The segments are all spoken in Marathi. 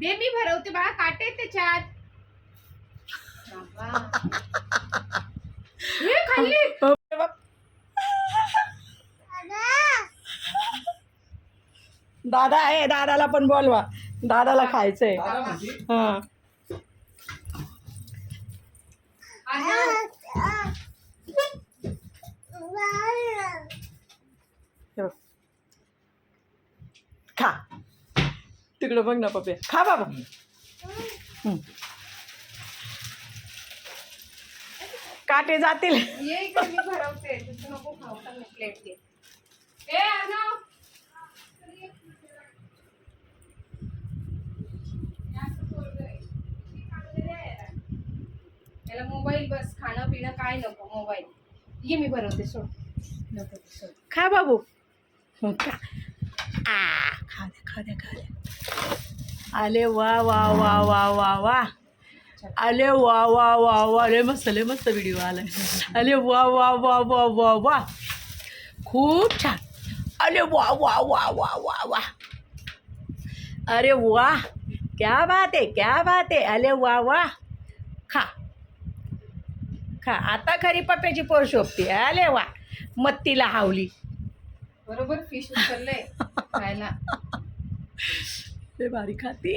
दे मी भरवते बाळा काटे त्याच्यात. बाबा. हे खाल्ली. दादा आहे दादाला पण बोलवा. दादाला खायचंय. हा आहे. हे बघ. खा तिकडं बघ ना पप्पे खा बाबा हं. काटे जातील ये इकडे मी भरवते नको खाऊ का मी प्लेट घे ए अर्णव. हे असं पोरगं आहे. हे खाल्लेलं आहे याला. याला मोबाईल बस खाणं पिणं काय नको मोबाईल ये मी भरवते सोड नको ते सोड खा बाबू हं, खा खा द्या खा द्या खा द्या आले वा वा वा वा वा वा आले वा वा वा वा अरे मस्त लय मस्त व्हिडिओ आला आले वा वा वा वा वा वा खूप छान अरे वा वा वा वा वा वा अरे वा क्या बात आहे क्या बात आहे अरे वा वा खा खा आता खरी पप्प्याची पोर शोभते अरे वा मत्तीला हावली बरोबर फिश उचललंय खायला. ते भारी खाते.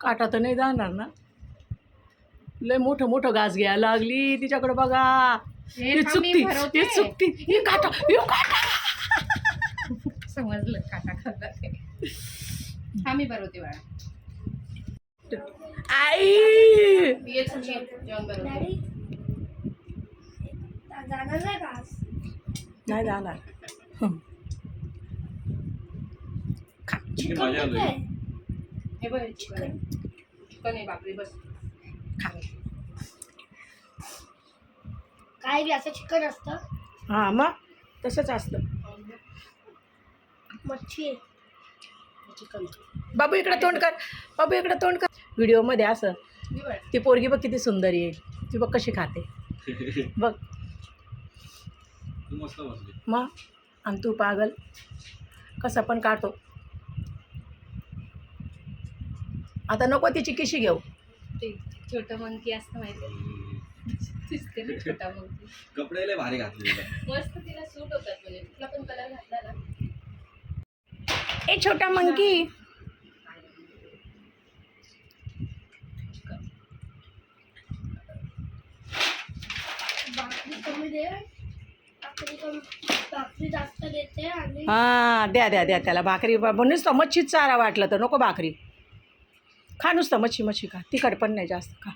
काटा तर नाही जाणार ना? लय मोठं मोठं घास घ्यायला लागली तिच्याकडे बघा. हे चुकती. ही चुकती. ही काटा ही काटा. समजलं काटा खाल्ला ते. हा मी भरवते बाळा. आई! नाही. जाणार हं. हे बघ चिकन. चिकन आहे बापरे बस. काय बी असं चिकन असतं. हां मग तसंच असतं. मच्छी बाबू इकडे तोंड कर. बाबू इकडे तोंड कर. व्हिडिओमध्ये असं ती पोरगी बघ किती सुंदर आहे ती बघ कशी खाते. बघ. तू मस्त बसली. मग? आणि तू पागल. कसं पण काढतो. आता नको तिची किशी घेऊ. छोटं मंकी असतं माहिती कपडे लय भारी घातले तुला मस्त तिला सूट होतात म्हणजे. तुला पण कलर घातला ना. ए छोटा मंकी. हां द्या द्या द्या त्याला भाकरी. नुसतं मच्छीच चारा वाटलं तर नको भाकरी. खा नुसतं मच्छी मच्छी खा. तिखट पण नाही जास्त खा.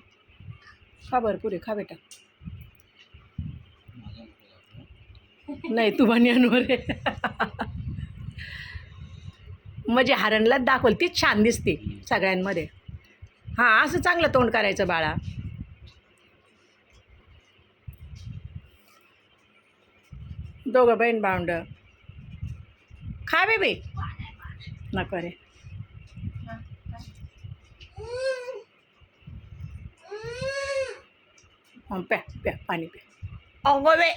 खा भरपूर आहे खा बेटा. नाही तू बनियनवर आहे म्हणजे हरणला दाखवल. तीच छान दिसते सगळ्यांमध्ये. हां असं चांगलं तोंड करायचं बाळा. दोघं बहीण भावंड. खा बेबी. नको रे. प्या प्या पाणी प्या. अगो बे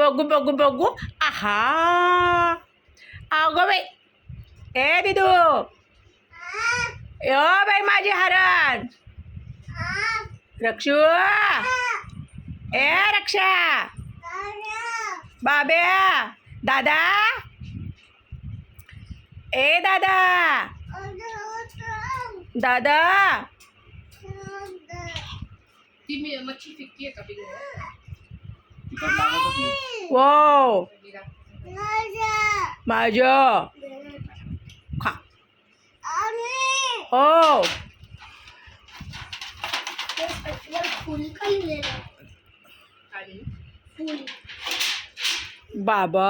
बघू बघू बघू आहा अगो बाई ए दिदू यो बाई माझी हरण रक्षू ए रक्षा बाब्या दादा ए दादा दादा ती मी मच्छी फिक्की आहे का बिग वो माझं खा हो बाबा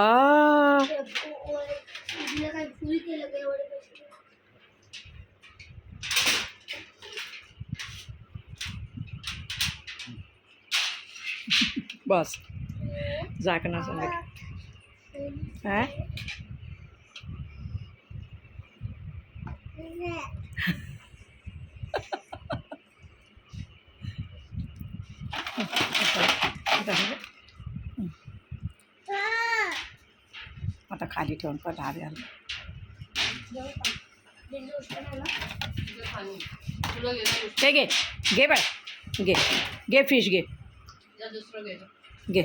बस झाकणा सांगा. हा? आता खाली ठेवून पण आले आलं ते घे घे बाय घे. घे फिश घे. घे.